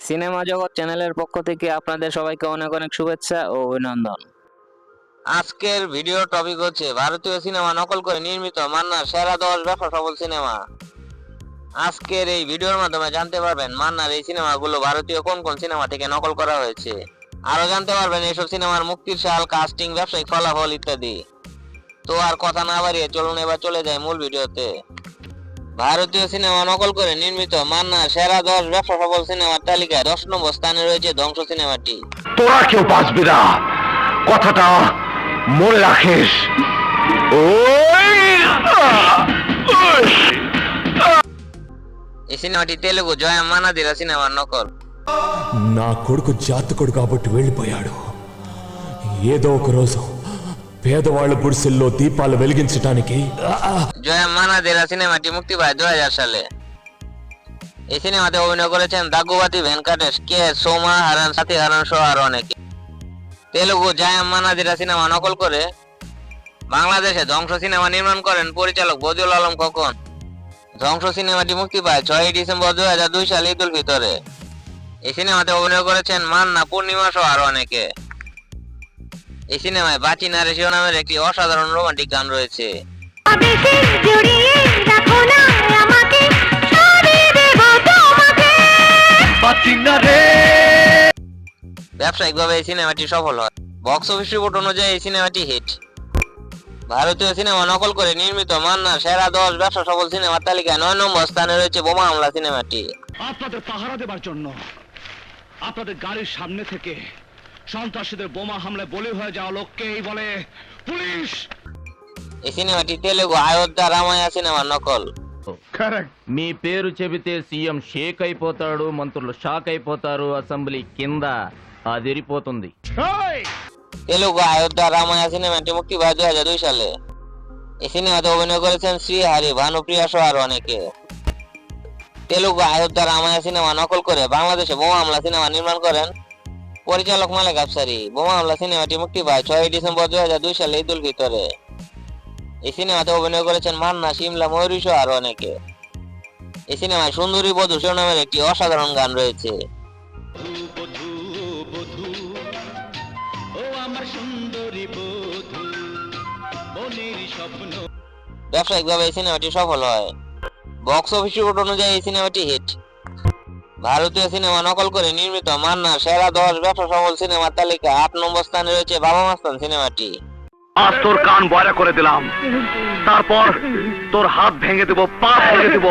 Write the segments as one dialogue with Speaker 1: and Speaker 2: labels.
Speaker 1: Cinema জগৎ চ্যানেলের পক্ষ থেকে আপনাদের সবাইকে অনেক অনেক শুভেচ্ছা ও অভিনন্দন। আজকের ভিডিও টপিক হচ্ছে ভারতীয় সিনেমা নকল করে নির্মিত মান্নার সেরা দশ ব্যবসা সফল সিনেমা। আজকের এই ভিডিওর মাধ্যমে জানতে পারবেন মান্নার এই সিনেমাগুলো ভারতীয় কোন কোন সিনেমা থেকে নকল করা হয়েছে। আরও জানতে পারবেন এইসব সিনেমার মুক্তির সাল কাস্টিং ব্যবসায়িক ফলাফল ইত্যাদি। তো আর কথা না বাড়িয়ে চলুন এবার চলে যায় মূল ভিডিওতে। ভারতীয় সিনেমা নকল করে নির্মিত মান্না সেরা দশ ব্যবসা সফল সিনেমার তালিকায় দশ নম্বর স্থানে রয়েছে ধ্বংস সিনেমাটি।
Speaker 2: তোরা কেউ বাঁচবি না। কথাটা মনে রাখিস।
Speaker 1: ఈ సినిమాటి తెలుగు జయమానది రసిన వన్నోకోల్
Speaker 3: నా కొడుకు జాతకుడు కాబట్టి వెళ్ళిపోయాడు ఏదో ఒక రోజు పేదవాళ్ళ గుడిసెల్లో దీపాలు వెలిగించడానికి
Speaker 1: জোয়াম মানাদির সিনেমাটি মুক্তি পায় দু সালে এই সিনেমাতে অভিনয় করেছেন দাগুবাতি ভেঙ্কটেশ কে সোমা হারান সাথী হারান সহ আরো অনেকে তেলুগু জয়াম মানাদিরা সিনেমা নকল করে বাংলাদেশে ধ্বংস সিনেমা নির্মাণ করেন পরিচালক বদিউল আলম খোকন ধ্বংস সিনেমাটি মুক্তি পায় ছয়ই ডিসেম্বর দুই হাজার দুই সালে ঈদুল ভিতরে এই সিনেমাতে অভিনয় করেছেন মান্না পূর্ণিমা সহ আরো অনেকে এই সিনেমায় বাচি নারে নামের একটি অসাধারণ রোমান্টিক গান রয়েছে। ব্যবসায়িকভাবে এই সিনেমাটি সফল হয়। বক্স অফিস রিপোর্ট অনুযায়ী এই সিনেমাটি হিট ভারতীয় সিনেমা নকল করে নির্মিত মান্নার সেরা দশ ব্যবসা সফল সিনেমার তালিকায় নয় নম্বর স্থানে রয়েছে বোমা হামলা সিনেমাটি।
Speaker 4: আপনাদের পাহারা দেবার জন্য আপনাদের গাড়ির সামনে থেকে সন্ত্রাসীদের বোমা হামলায় বলি হয়ে যাওয়া লোককেই বলে পুলিশ
Speaker 1: এই সিনেমাটি তেলেগু আয়োধ্যা রামায়া সিনেমার নকল
Speaker 5: మీ పేరు చెబితే సీఎం షేక్ అయిపోతాడు మంత్రులు షాక్ అయిపోతారు అసెంబ్లీ కింద అదిరిపోతుంది
Speaker 1: তেলেগু আয়োধ্যা রামায়া সিনেমাটি মুক্তি পায় দুই হাজার দুই সালে এই সিনেমাতে অভিনয় করেছেন শ্রীহারি ভানুপ্রিয়া সহ আরো অনেকে তেলেগু আয়োধ্যা রামায়া সিনেমা নকল করে বাংলাদেশে বোমা হামলা সিনেমা নির্মাণ করেন পরিচালক মালেক আফসারি। বোমা হামলা সিনেমাটি মুক্তি পায় ছয় ডিসেম্বর দুই হাজার দুই সালে ঈদুল ভিতরে এই সিনেমাতে অভিনয় করেছেন মান্না শিমলা ময়ূরী সহ আরও অনেকে। এই সিনেমায় সুন্দরী বধূ শিরোনামের একটি অসাধারণ গান রয়েছে। ব্যবসায়িকভাবে এই সিনেমাটি সফল হয়। বক্স অফিস রিপোর্ট অনুযায়ী এই সিনেমাটি হিট। ভারতীয় সিনেমা নকল করে নির্মিত মান্নার সেরা দশ ব্যবসা সফল সিনেমার তালিকা আট নম্বর স্থানে রয়েছে বাবা মাস্তান সিনেমাটি
Speaker 2: আজ তোর কান বয়রা করে দিলাম তারপর তোর হাত ভেঙে দেব পা ভেঙে দেব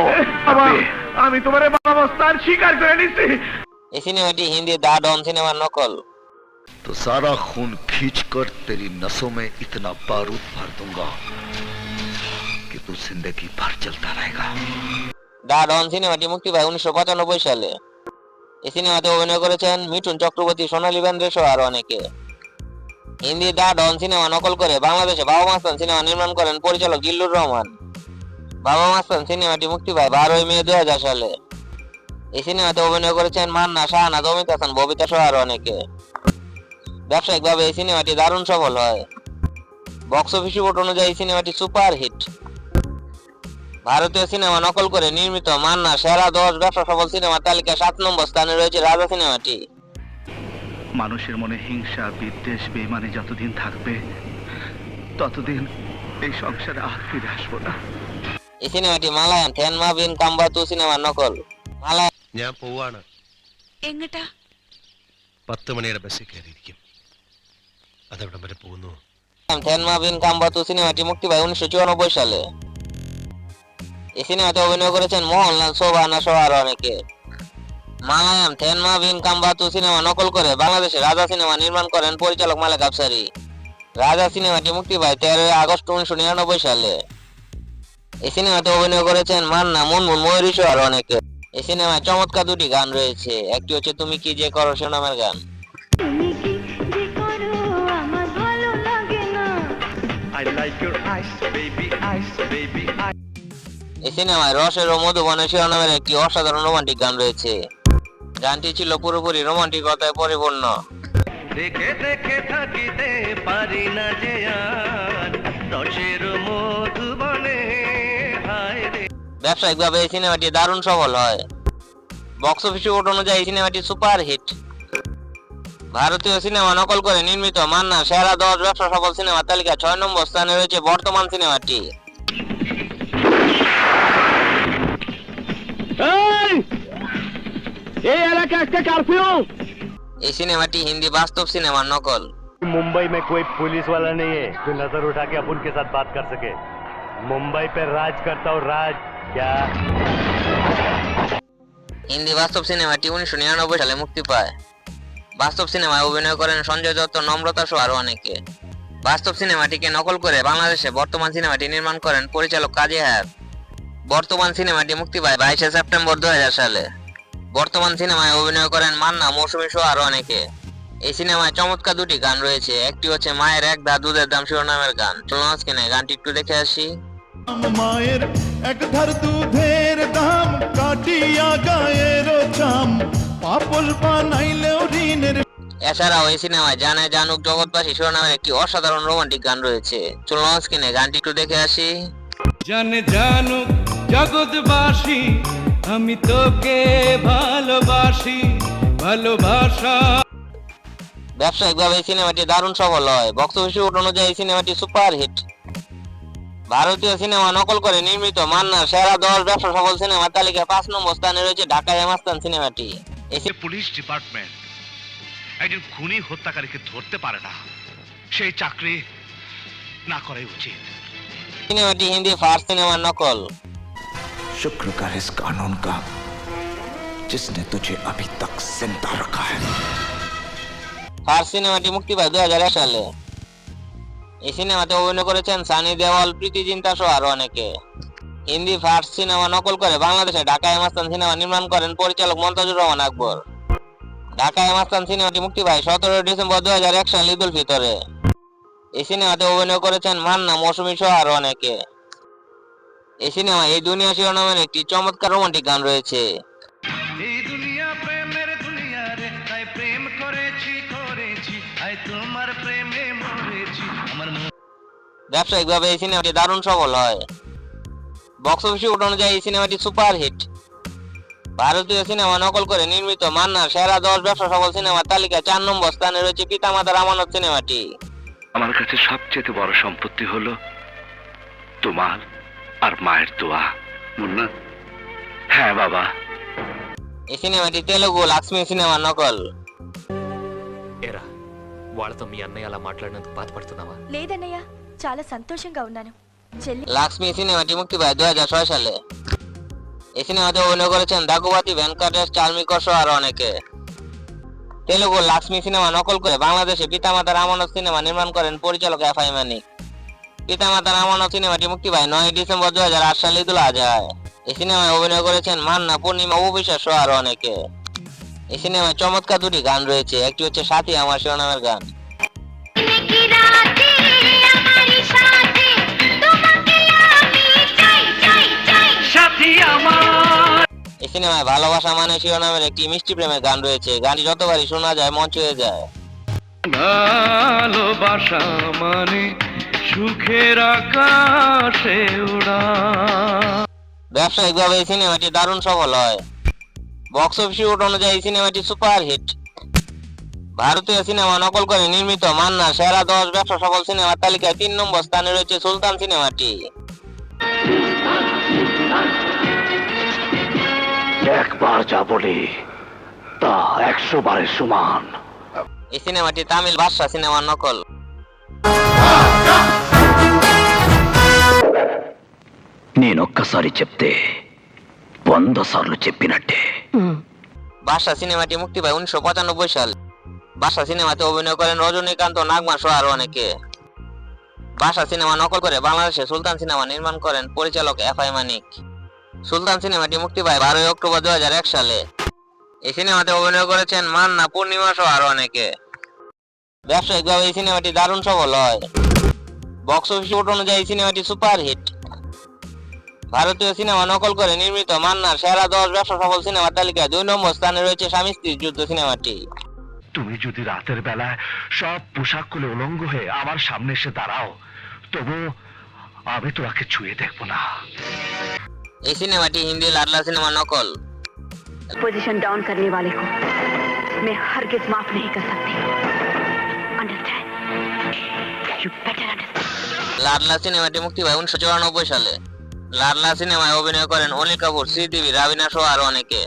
Speaker 2: আমি তোমার বাবাস্থান স্বীকার করে নিচ্ছি
Speaker 1: এই সিনেমাটি হিন্দি দা ডন সিনেমার নকল
Speaker 6: तो सारा खून खींचकर तेरी नसों में इतना बारूद भर दूंगा कि तू जिंदगी भर चलता रहेगा
Speaker 1: দা ডন সিনেমাটি মুক্তি পায় উনিশশো পঁচানব্বই সালে। এই সিনেমাতে অভিনয় করেছেন মিঠুন চক্রবর্তী, সোনালী বেন্দ্রে সহ আরও অনেকে। হিন্দি দা ডন সিনেমা নকল করে বাংলাদেশে বাবা মাস্তান সিনেমা নির্মাণ করেন পরিচালক জিল্লুর রহমান। বাবা মাস্তান সিনেমাটি মুক্তি পায় বারোই মে দুই হাজার সালে। এই সিনেমাতে অভিনয় করেছেন মান্না শাহানা অমিত হাসান, ববিতা সহ আরও অনেকে। ব্যবসায়িকভাবে এই সিনেমাটি দারুণ সফল হয়। বক্স অফিস রিপোর্ট অনুযায়ী সিনেমাটি সুপার হিট ভারতীয় সিনেমা নকল করে নির্মিত মান্না সেরা দশ ব্যবসা সফল সিনেমার তালিকায় সাত নম্বর স্থানে রয়েছে রাজা সিনেমাটি
Speaker 4: মানুষের মনে হিংসা বিদ্বেষ বেমানি যতদিন থাকবে ততদিন এই সংসারে আর ফিরে আসবো না
Speaker 1: এই সিনেমাটি মালায়ান থেনমা বিন কাম্বাতু সিনেমার নকল মালায়ান
Speaker 7: ഞാൻ പോവാണ്
Speaker 8: എങ്ങട്ടാ
Speaker 7: പത്ത് മണിയുടെ ബസ്സിൽ കയറിയിരിക്കും അതെവിടം വരെ പോകുന്നു
Speaker 1: থেনমা বিন কাম্বাতু সিনেমাটি মুক্তি পায় উনিশশো চুরানব্বই সালে এই সিনেমাতে অভিনয় করেছেন মোহনলাল শোভানা সহ আরও অনেকে। মালায়াম, থেনমা বিন কাম্বাতু সিনেমা নকল করে বাংলাদেশে রাজা সিনেমা নির্মাণ করেন পরিচালক মালেক আফসারি। রাজা সিনেমাটি মুক্তি পায় তেরোই আগস্ট উনিশশো নিরানব্বই সালে। এই সিনেমাতে অভিনয় করেছেন মান্না, মুনমুন, ময়ূরী সহ আরও অনেকে। এই সিনেমায় চমৎকার দুটি গান রয়েছে। একটি হচ্ছে, তুমি কি যে করো শিরোনামের গান? এই সিনেমায় রসের ও মধুবনের শিরোনামের একটি অসাধারণ রোমান্টিক গান রয়েছে। গানটি ছিল পুরোপুরি রোমান্টিকতায় পরিপূর্ণ।
Speaker 4: দেখে দেখে থাকিতে পারি না যে আর রসের মধুবনে হায় রে।
Speaker 1: ব্যবসায়িকভাবে এই সিনেমাটি দারুণ সফল হয়। বক্স অফিস অনুযায়ী সিনেমাটি সুপার হিট। ভারতীয় সিনেমা নকল করে নির্মিত মান্না সেরা দশ ব্যবসা সফল সিনেমা তালিকা ছয় নম্বর স্থানে রয়েছে বর্তমান সিনেমাটি।
Speaker 4: এই এলাকা একটা কারফিউ
Speaker 1: এই সিনেমাটি হিন্দি বাস্তব সিনেমার নকল
Speaker 9: मुंबई में कोई पुलिस वाला नहीं है जो नजर उठा के अपन के साथ बात कर सके मुंबई पे राज करता हूँ राज क्या
Speaker 1: হিন্দি বাস্তব সিনেমাটি উনিশশো নিরানব্বই সালে মুক্তি পায় বাস্তব সিনেমায় অভিনয় করেন সঞ্জয় দত্ত নম্রতা সহ আরো অনেকে বাস্তব সিনেমাটিকে নকল করে বাংলাদেশে বর্তমান সিনেমাটি নির্মাণ করেন পরিচালক কাজী হায়াত বর্তমান সিনেমাটি মুক্তি পায় বাইশে সেপ্টেম্বর দুই হাজার সালে। বর্তমান সিনেমায় অভিনয় করেন মান্না মৌসুমী সহ আরও অনেকে। এই সিনেমায় চমৎকার দুটি গান রয়েছে। একটি হচ্ছে মায়ের এক দা দুধের দাম শিরোনামের গান। চলুন আজকে গানটি একটু দেখে আসি।
Speaker 10: মায়ের এক ধার দুধের দাম কাটিয়া গায়ের চাম। পাপল বানাইলেও ঋণের
Speaker 1: এছাড়াও এই সিনেমায় জানে জানুক জগৎবাসী শিরোনামের একটি অসাধারণ রোমান্টিক গান রয়েছে। চলুন স্ক্রিনে গানটি একটু দেখে আসি।
Speaker 10: জানে জানুক জগৎবাসী আমি তোকে ভালোবাসি ভালোবাসা।
Speaker 1: ব্যবসায়িকভাবে এই সিনেমাটি দারুণ সফল হয়। বক্স অফিস অনুযায়ী এই সিনেমাটি সুপার হিট ভারতীয় সিনেমা নকল করে নির্মিত মান্নার সেরা দশ ব্যবসা সফল সিনেমা তালিকায় পাঁচ নম্বর স্থানে রয়েছে ঢাকা হেমাস্তান সিনেমাটি। এই সি-
Speaker 2: পুলিশ ডিপার্টমেন্ট একজন খুনি হত্যাকারীকে ধরতে পারে না। সেই চাকরি না করাই উচিত।
Speaker 1: সিনেমাটি হিন্দি ফার্স্ট সিনেমার নকল।
Speaker 6: शुक्र कर इस कानून का जिसने तुझे अभी तक जिंदा रखा है
Speaker 1: ফার্স্ট সিনেমাটি মুক্তি পায় দুই হাজার সালে এই সিনেমাতে অভিনয় করেছেন সানি দেওয়াল প্রীতি জিন্তা সহ আরো অনেকে হিন্দি ফার্স্ট সিনেমা নকল করে বাংলাদেশে ঢাকা হেমাস্তান সিনেমা নির্মাণ করেন পরিচালক মন্তাজুর রহমান আকবর ঢাকা হেমাস্তান সিনেমাটি মুক্তি পায় সতেরোই ডিসেম্বর দুই হাজার এক সাল ঈদ উল ফিতরে এই সিনেমাতে অভিনয় করেছেন মান্না মৌসুমী সহ আরো অনেকে এই সিনেমা এই দুনিয়া শিরোনামের একটি চমৎকার রোমান্টিক গান রয়েছে।
Speaker 10: এই দুনিয়া প্রেমের দুনিয়া রে তাই প্রেম করেছি করেছি। আই তোমার প্রেমে মরেছি আমার
Speaker 1: ব্যবসায়িকভাবে এই সিনেমাটি দারুণ সফল হয়। বক্স অফিস রিপোর্ট অনুযায়ী এই সিনেমাটি সুপার হিট। ভারতীয় সিনেমা নকল করে নির্মিত মান্নার সেরা দশ ব্যবসা সফল সিনেমার তালিকায় চার নম্বর স্থানে রয়েছে পিতামাতার আমানত সিনেমাটি।
Speaker 2: আমার কাছে সবচেয়ে বড় সম্পত্তি হলো তোমার আর মায়ের দোয়া মুন্না হ্যাঁ বাবা
Speaker 1: ఈ సినిమాది తెలుగు లక్ష్మీ సినిమా నకల్
Speaker 3: ఎరా వాళ్ళతో మీ అన్నయ్య అలా మాట్లాడినందుకు బాధపడుతున్నావా
Speaker 8: లేదన్నయ్య చాలా సంతోషంగా ఉన్నాను చెల్లి
Speaker 1: లక్ష్మీ సినిమాటి ముక్తి బాధ్యత సోషాలే এই সিনেমাতে অভিনয় করেছেন দাগুবাতি ভেঙ্কটেশ চার্মিকর সহ আরো অনেকে তেলুগু লক্ষ্মী সিনেমা নকল করে বাংলাদেশে পিতামাতার আমানত সিনেমা নির্মাণ করেন পরিচালক এফ আই মানিক পিতামাতার আমানত সিনেমাটি মুক্তি পায়। নয় ডিসেম্বর দু হাজার আট সালে ঈদুল আজহায় এই সিনেমায় অভিনয় করেছেন মান্না পূর্ণিমা উপবিশ্বাস সহ আরও অনেকে। এই সিনেমায় চমৎকার দুটি গান রয়েছে। একটি হচ্ছে সাথী আমার শিরোনামের গান। এই সিনেমায় ভালোবাসা মানে শিরোনামের একটি মিষ্টি প্রেমের গান রয়েছে। গানটি যতবারই শোনা যায় মঞ্চ হয়ে যায়।
Speaker 10: ভালোবাসা মানে সুখের আকাশে উড়া।
Speaker 1: ব্যবসায়িকভাবে এই সিনেমাটি দারুণ সফল হয়। বক্স অফিস রিপোর্ট অনুযায়ী সিনেমাটি সুপার হিট ভারতীয় সিনেমা নকল করে নির্মিত মান্না সেরা দশ ব্যবসা সফল সিনেমার তালিকায় তিন নম্বর স্থানে রয়েছে সুলতান সিনেমাটি।
Speaker 2: একবার যা বলি তা একশো বারের সমান।
Speaker 1: এই সিনেমাটি তামিল ভাষা সিনেমার নকল।
Speaker 6: నేనొక్కసారి చెప్తే వంద సార్లు చెప్పినట్టే
Speaker 1: বাদশা সিনেমাটি মুক্তি পায় উনিশশো পঁচানব্বই সাল বাদশা সিনেমাতে অভিনয় করেন রজনীকান্ত নাগমা সহ আরো অনেকে বাদশা সিনেমা নকল করে বাংলাদেশে সুলতান সিনেমা নির্মাণ করেন পরিচালক এফ আই মানিক সুলতান সিনেমাটি মুক্তি পায় বারোই অক্টোবর দু হাজার এক সালে এই সিনেমাতে অভিনয় করেছেন মান্না পূর্ণিমা সহ আরো অনেকে ব্যবসায়িকভাবে এই সিনেমাটি দারুণ সফল হয় বক্স অফিস রিপোর্ট অনুযায়ী এই সিনেমাটি সুপার হিট ভারতীয় সিনেমা নকল করে নির্মিত মান্নার সেরা দশ ব্যবসা সফল সিনেমার তালিকায় দুই নম্বর স্থানে রয়েছে স্বামী স্ত্রীর যুদ্ধ সিনেমাটি
Speaker 2: তুমি যদি রাতের বেলায় সব পোশাক খুলে উলঙ্গ হয়ে আমার সামনে এসে দাঁড়াও তবু আমি তোমাকে ছুঁয়ে দেখবো না
Speaker 1: এই সিনেমাটি হিন্দি লাডলা সিনেমা নকল
Speaker 8: पोजीशन डाउन करने वाले को मैं हरगिज माफ नहीं कर सकती understand you better understand
Speaker 1: Ladla সিনেমাটি মুক্তি পায় উনিশশো চুরানব্বই সালে লাডলা সিনেমায় অভিনয় করেন অনিল কাপুর শ্রীদেবী রাবিনা সহ আরও অনেকে।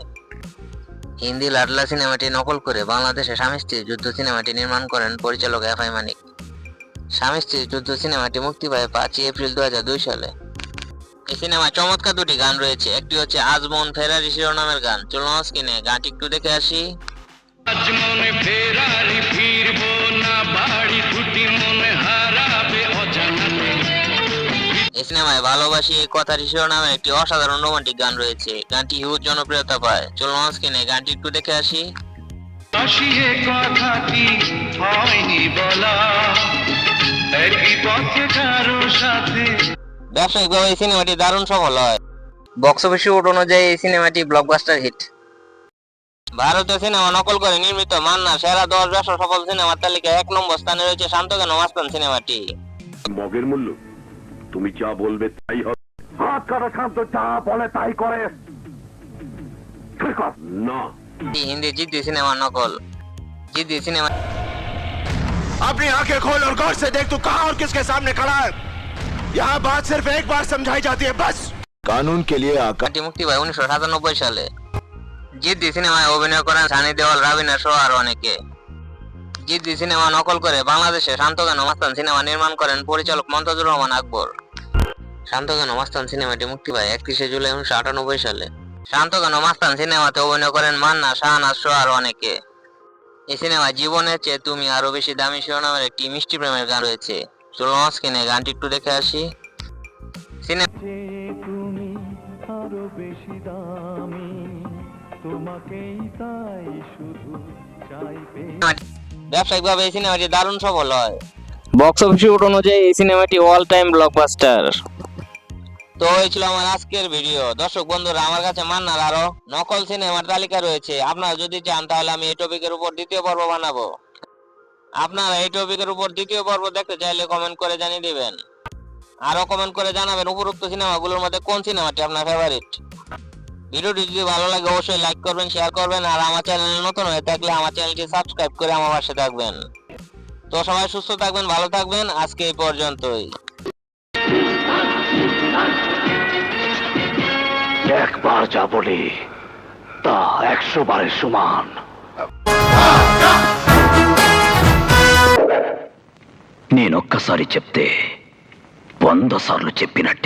Speaker 1: হিন্দি লাডলা সিনেমাটি নকল করে বাংলাদেশে স্বামী স্ত্রী যুদ্ধ সিনেমাটি নির্মাণ করেন পরিচালক এফ আই মানিক। স্বামী স্ত্রী যুদ্ধ সিনেমাটি মুক্তি পায় পাঁচই এপ্রিল দুই হাজার দুই সালে। এই সিনেমায় চমৎকার দুটি গান রয়েছে। একটি হচ্ছে আজমন ফেরারি শিরোনামের গান। চলুন স্ক্রিনে গানটি একটু দেখে আসি।
Speaker 10: আজ মনে ফেরারি, ফিরবো না বাড়ি মনে
Speaker 1: সিনেমায় ভালোবাসি এই কথার শিরোনামে একটি অসাধারণ রোমান্টিক গান রয়েছে। গানটি হিউজ জনপ্রিয়তা পায়। চলুন স্ক্রিনে গানটি একটু দেখে আসি।
Speaker 10: আসিয়ে কথাটি হয়নি বলা। একই পথে কারও সাথে।
Speaker 1: ব্যবসায়িকভাবে এই সিনেমাটি দারুণ সফল হয়। বক্স অফিস রিপোর্ট অনুযায়ী এই সিনেমাটি ব্লকবাস্টার হিট ভারতীয় সিনেমা নকল করে নির্মিত মান্না সেরা দশ ব্যবসা সফল সিনেমার তালিকায় এক নম্বর স্থানে রয়েছে শান্তকেন মাস্তান সিনেমাটি।
Speaker 2: মগের মূল্য? তুমি যা বলবে তাই হবে হাত কাটা শান্ত যা বলে তাই করে ঠিক আছে? না
Speaker 1: এই হিন্দি জিদ্দি সিনেমার নকল জিদ্দি সিনেমা
Speaker 2: अपनी आंखें खोल और गौर से देख तू कहां और किसके सामने खड़ा है यहाँ बात सिर्फ एक बार समझाई जाती है बस कानून के लिए आका
Speaker 1: গানটি মুক্তি পায় উনিশশো সাতানব্বই সালে জিদ্দি সিনেমায় অভিনয় করেন সানি দেওয়াল রাবিনা সহ আরো অনেকে জিদ্দি সিনেমা নকল করে বাংলাদেশে শান্তগান মাস্তান সিনেমা নির্মাণ করেন পরিচালক মন্তাজুর রহমান আকবর শান্তগান মাস্তান সিনেমাটি মুক্তি পায় একত্রিশে জুলাই উনিশশো আটানব্বই সালে। শান্তগান মাস্তান সিনেমাতে অভিনয় করেন মান্না শাহনাজ সহ আরও অনেকে। এই সিনেমায় জীবনের চেয়ে তুমি আরও বেশি দামি শিরোনামের একটি মিষ্টি প্রেমের গান রয়েছে। চলুন স্ক্রিনে গানটি একটু দেখে আসি। সিনেমা
Speaker 10: তুমি আরও বেশি দামি তোমাকেই তাই শুধু চাইবে
Speaker 1: ব্যবসায়িকভাবে এই সিনেমাটি দারুণ সফল হয়। বক্স অফিস রিপোর্ট অনুযায়ী এই সিনেমাটি অল টাইম ব্লকবাস্টার তো এই ছিল আমার আজকের ভিডিও দর্শক বন্ধুরা, আমার কাছে মান্নার আরও নকল সিনেমার তালিকা রয়েছে। আপনারা যদি চান, তাহলে আমি এই টপিকের উপর দ্বিতীয় পর্ব বানাবো। আপনারা এই টপিকের উপর দ্বিতীয় পর্ব দেখতে চাইলে কমেন্ট করে জানিয়ে দিবেন। আরও কমেন্ট করে জানাবেন উপরোক্ত সিনেমাগুলোর মধ্যে কোন সিনেমাটি আপনার ফেভারিট ভিডিওটি যদি ভালো লাগে, অবশ্যই লাইক করবেন শেয়ার করবেন, আর আমার চ্যানেলে নতুন হয়ে থাকলে আমার চ্যানেলটি সাবস্ক্রাইব করে আমার পাশে থাকবেন। তো সবাই সুস্থ থাকবেন, ভালো থাকবেন। আজকে এই পর্যন্তই।
Speaker 2: একবার যা বলি তা একশো বারের সমান నేనొక్కసారి చెప్తే వంద సార్లు చెప్పినట్టే